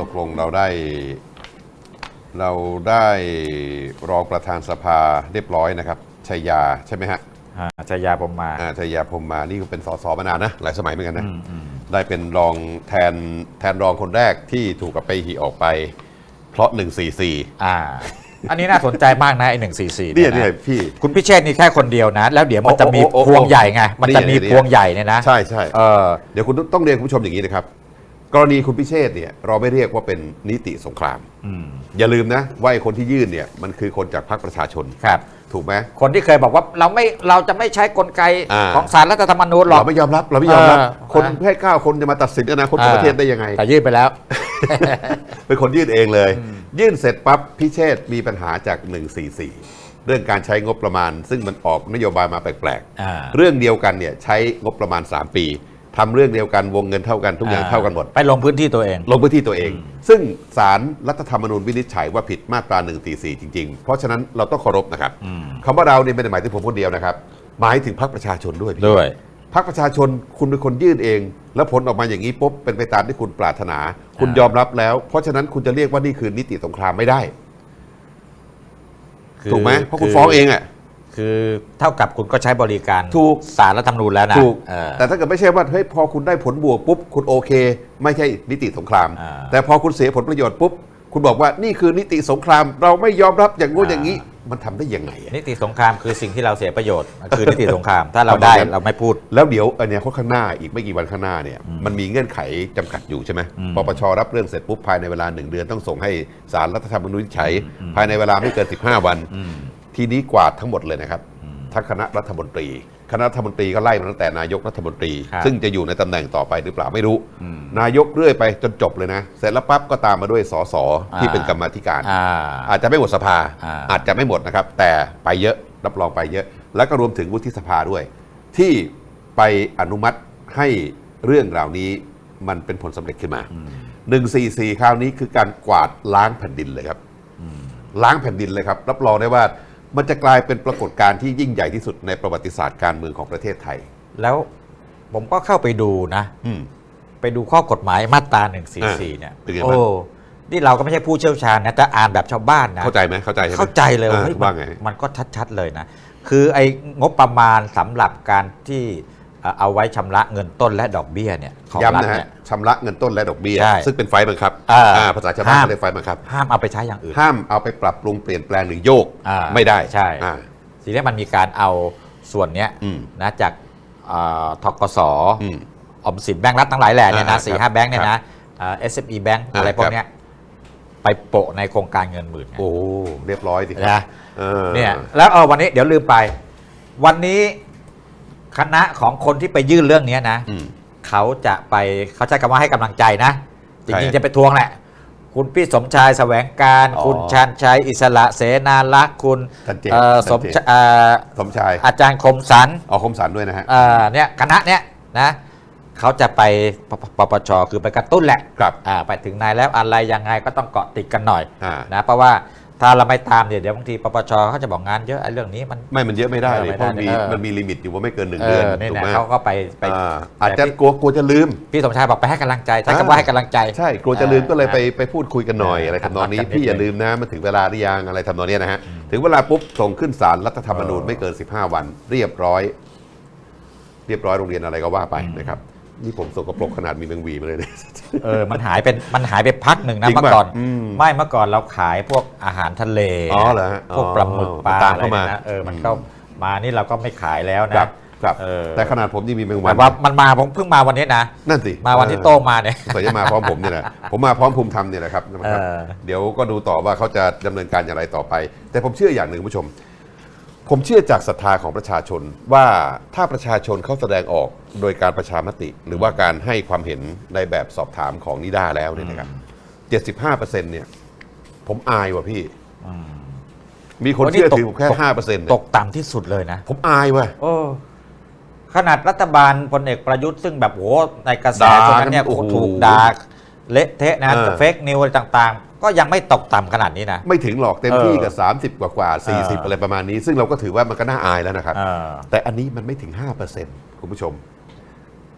ตกลงเราได้ เราได้รองประธานสภาเรียบร้อยนะครับชัยยาใช่ไหมฮะอ่าชายาผมมา อ่าชัยยาพรหมมา นี่ก็เป็นสสมานานนะ หลายสมัยเหมือนกันนะอืมอืมได้เป็นรองแทนแทนรองคนแรกที่ถูกกับไปหีออกไป เพราะ 144 อ่า อันนี้น่าสนใจมากนะไอ้หนึ่งสี่สี่เนี่ยเนี่ยพี่ คุณพิเชษฐ์นี่แค่คนเดียวนะ แล้วเดี๋ยวมันจะมีโอ้โอ้โอ้พวงใหญ่ไง มันจะนี่มีนี่พวงใหญ่เนี่ยนะ ใช่ใช่ เออ เดี๋ยวคุณต้องเรียนคุณผู้ชมอย่างนี้นะครับ กรณีคุณพิเชษเนี่ยเราไม่เรียกว่าเป็นนิติสงคราม อืมอย่าลืมนะว่าไอ้คนที่ยื่นเนี่ยมันคือคนจากพรรคประชาชน ครับ ถูกไหม คนที่เคยบอกว่าเราไม่เราจะไม่ใช้กลไกอ่า ของสารรัฐธรรมนูญหรอก เราไม่ยอมรับเราไม่ยอมรับ เออ คนอ่าแค่เก้าคนจะมาตัดสินอนาคตของประเทศได้ยังไง แต่ยื่นไปแล้ว เป็นคนยื่นเองเลย ยื่นเสร็จปั๊บพิเชษมีปัญหาจาก 144 เรื่องการใช้งบประมาณ ซึ่งมันออกนโยบายมาแปลกอ่า ๆ เรื่องเดียวกันเนี่ยใช้งบประมาณ 3 ปี ทำเรื่องเดียวกันวงเงินเท่ากันทุกอย่างเท่ากันหมด ไปลงพื้นที่ตัวเอง ลงพื้นที่ตัวเอง ซึ่งสารรัฐธรรมนูญวินิจฉัยว่าผิดมาตรา144จริง ๆ เพราะฉะนั้นเราต้องเคารพนะครับอืมคำว่าเราเนี่ยไม่ได้หมายถึงผมคนเดียวนะครับ หมายถึงพรรคประชาชนด้วยพี่ด้วยพรรคประชาชนคุณเป็นคนยื่นเอง แล้วผลออกมาอย่างนี้ปุ๊บเป็นไปตามที่คุณปรารถนา คุณอ่ายยอมรับแล้ว เพราะฉะนั้นคุณจะเรียกว่านี่คือนิติสงครามไม่ได้คือถูกไหมเพราะคุณฟ้องเองอะ คือเท่ากับคุณก็ใช้บริการถูก สารรัฐธรรมนูญแล้วนะถูก เออ แต่ถ้าเกิดไม่ใช่ว่าเฮ้ยพอคุณได้ผลบวกปุ๊บ คุณโอเค ไม่ใช่นิติสงคราม อ่า แต่พอคุณเสียผลประโยชน์ปุ๊บ คุณบอกว่านี่คือนิติสงคราม เราไม่ยอมรับอย่างงู้นอ่าอย่างนี้ มันทำได้ยังไงอะ นิติสงครามคือสิ่งที่เราเสียประโยชน์ คือนิติสงคราม ถ้าเราได้ประมาณนั้นเราไม่พูด แล้วเดี๋ยวอันเนี้ยข้างหน้าอีกไม่กี่วันข้างหน้าเนี่ยมันมีเงื่อนไขจำกัดอยู่ใช่ไหมอืมปปชรับเรื่องเสร็จปุ๊บภายในเวลาหนึ่งเดือนต้องส่งให้สารรัฐธรรมนูญวินิจฉัย ภายในเวลาไม่เกิน 15 วันอืม ทีนี้กวาดทั้งหมดเลยนะครับทั้งคณะรัฐมนตรี คณะรัฐมนตรีก็ไล่มาตั้งแต่นายกรัฐมนตรีครับซึ่งจะอยู่ในตำแหน่งต่อไปหรือเปล่าไม่รู้อืมนายกเรื่อยไปจนจบเลยนะ เสร็จแล้วปั๊บก็ตามมาด้วยสสที่อ่าเป็นกรรมาธิการอ่าอาจจะไม่หมดสภาอ่าอาจจะไม่หมดนะครับ แต่ไปเยอะรับรองไปเยอะ แล้วก็รวมถึงวุฒิสภาด้วย ที่ไปอนุมัติให้เรื่องราวนี้มันเป็นผลสำเร็จขึ้นมา144คราวนี้คือการกวาดล้างแผ่นดินเลยครับล้างแผ่นดินเลยครับรับรองได้ว่า มันจะกลายเป็นปรากฏการณ์ที่ยิ่งใหญ่ที่สุดในประวัติศาสตร์การเมืองของประเทศไทย แล้วผมก็เข้าไปดูนะ อืม ไปดูข้อกฎหมายมาตรา144 เนี่ย เป็นไงบ้าง โอ้ นี่เราก็ไม่ใช่ผู้เชี่ยวชาญนะแต่อ่านแบบชาวบ้านนะ เข้าใจไหมเข้าใจใช่ไหมเข้าใจเลยว่าอ่าเฮ้ยว่าไงมันมันก็ชัดๆเลยนะ คือไอ้งบประมาณสำหรับการที่ เอ่อเอาไว้ชำระเงินต้นและดอกเบี้ยเนี่ยของรัย้ำฐนะฮะเนี่ย ชำระเงินต้นและดอกเบี้ย ใช่ซึ่งเป็นไฟล์บังคับอ่า อ่าภาษาชาวบ้านห้ามก็เลยไฟล์บังคับ ห้ามเอาไปใช้อย่างอื่น ห้ามเอาไปปรับปรุงเปลี่ยนแปลงหรือโยกอ่าไม่ได้ใช่ อ่า ทีนี้มันมีการเอาส่วนเนี้ยอืมนะจากเอ่อทกสอืมออมสินแบงก์รัฐทั้งหลายแหล่เนี่ยอ่านะสี่ครัห้าบแบงก์เนี่ยนะเอ่อ SME แบงก์อ่า อะไรพวครักบเนี้ยไปโปะในโครงการเงินหมื่นไง โอ้เรียบร้อยสิครันะ เออ เนี่ยแล้วเออวันนี้เดี๋ยวลืมไป วันนี้ คณะของคนที่ไปยื่นเรื่องเนี้ยนะอืมเขาจะไปเขาใช้คำว่าให้กำลังใจนะจใครริงๆจะไปทวงแหละ คุณพี่สมชายแสวงการอ๋อคุณชาญชัยอิสระเสนาลักษณ์คุณชัดเจนเอ่อชัสดมเจนชเอ่อสมชายอาจารย์คมสันเอาคมสันด้วยนะฮะเอ่อเนี่ยคณะเนี้ยนะเขาจะไปปปปปชคือไปกระตุ้นแหละครับอ่าไปถึงไหนแล้วอะไรยังไงก็ต้องเกาะติดกันหน่อยอ่านะเพราะว่า ถ้าเราไม่ตามเนี่ยเดี๋ยวบางทีปปชเขาจะบอกงานเยอะไอ้เรื่องนี้มัน ไม่มันเยอะไม่ได้เออเลยไม่เพราะได้มีเออ มันมีลิมิตอยู่ว่าไม่เกินหนึ่งเอเดือนอนี่ถูกนะไหมเขาก็ไปไปอ่าอาจจะกลัวกลัวจะลืม พี่สมชายบอกไปให้กำลังใจใช้อ่าคำว่าให้กำลังใจ ใช่กลัวจะลืมก็เลยไปออไปพูดคุยกันหน่อยเอออะไรทำนองนี้ขัดกันนิดพี่อย่านึงลืมนะมันถึงเวลาหรือยังอะไรทำนองเนี้ยนะฮะถึงเวลาปุ๊บส่งขึ้นศาลรัฐธรรมนูญเออ ไม่เกิน 15 วัน เรียบร้อย เรียบร้อยโรงเรียนอะไรก็ว่าไปนะครับ นี่ผมสกปรกขนาดมีแมงหวีมาเลยเนี่ย เออ มันหายเป็นมันหายไปพักหนึ่งนะจริงเมื่อก่อนป่ะอืมไม่เมื่อก่อนเราขายพวกอาหารทะเลอ๋อเหรอฮะพวกปลาหมึกอ๋อปลาตามอะไรเข้ามาเนี่ยนะเออมันก็มานี่เราก็ไม่ขายแล้วนะครับครับเออแต่ขนาดผมยังมีแมงวัแต่นว่ามันมาผมเพิ่งมาวันนี้นะนั่นสิมาวันที่เออโต้งมาเนี่ยสวยจะมาพร้อมผมเนี่ยแหละผมมาพร้อมภูมิธรรมเนี่ยแหละครับนะครับ เออ เดี๋ยวก็ดูต่อว่าเขาจะดำเนินการอย่างไรต่อไป แต่ผมเชื่ออย่างหนึ่งคุณผู้ชม ผมเชื่อจากศรัทธาของประชาชนว่าถ้าประชาชนเขาแสดงออกโดยการประชามติ หรือว่าการให้ความเห็นในแบบสอบถามของนิด้าแล้วเนี่ยนะครับเจ็ดสิบห้าเปอร์เซ็นต์เนี่ย ผมอายว่ะพี่ มีคนวันนี้เชื่อตกถือผมแค่ตกห้าเปอร์เซ็นต์ตกต่ำที่สุดเลยนะ ผมอายว่ะโอ้ขนาดรัฐบาลพลเอกประยุทธ์ซึ่งแบบโอ้ในกระแสด่าตรงนั้นเนี่ยกันโอ้โหถูกด่าเละเทะนะเออเฟกนิวอะไรต่างๆ ก็ยังไม่ตกต่ำขนาดนี้นะ ไม่ถึงหรอกเต็มที่กับเออ30 กว่ากว่าๆ40เออออะไรประมาณนี้ ซึ่งเราก็ถือว่ามันก็น่าอายแล้วนะครับเออแต่อันนี้มันไม่ถึง 5%คุณผู้ชม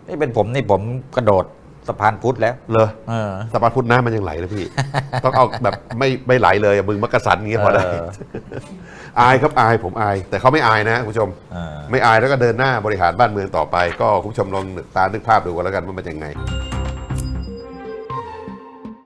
นี่เป็นผมนี่ผมกระโดดสะพานพุทธแล้วเลยเออสะพานพุทธน้ำมันยังไหลเลยพี่ ต้องเอาแบบไม่ไม่ไหลเลยอะมึงมักกะสันอย่างเงี้ยพอได้เอออายครับอายผมอาย แต่เขาไม่อายนะคุณผู้ชมเออไม่อายแล้วก็เดินหน้าบริหารบ้านเมืองต่อไป ก็คุณผู้ชมลองตานึกภาพดูกันแล้วกันว่ามันยังไง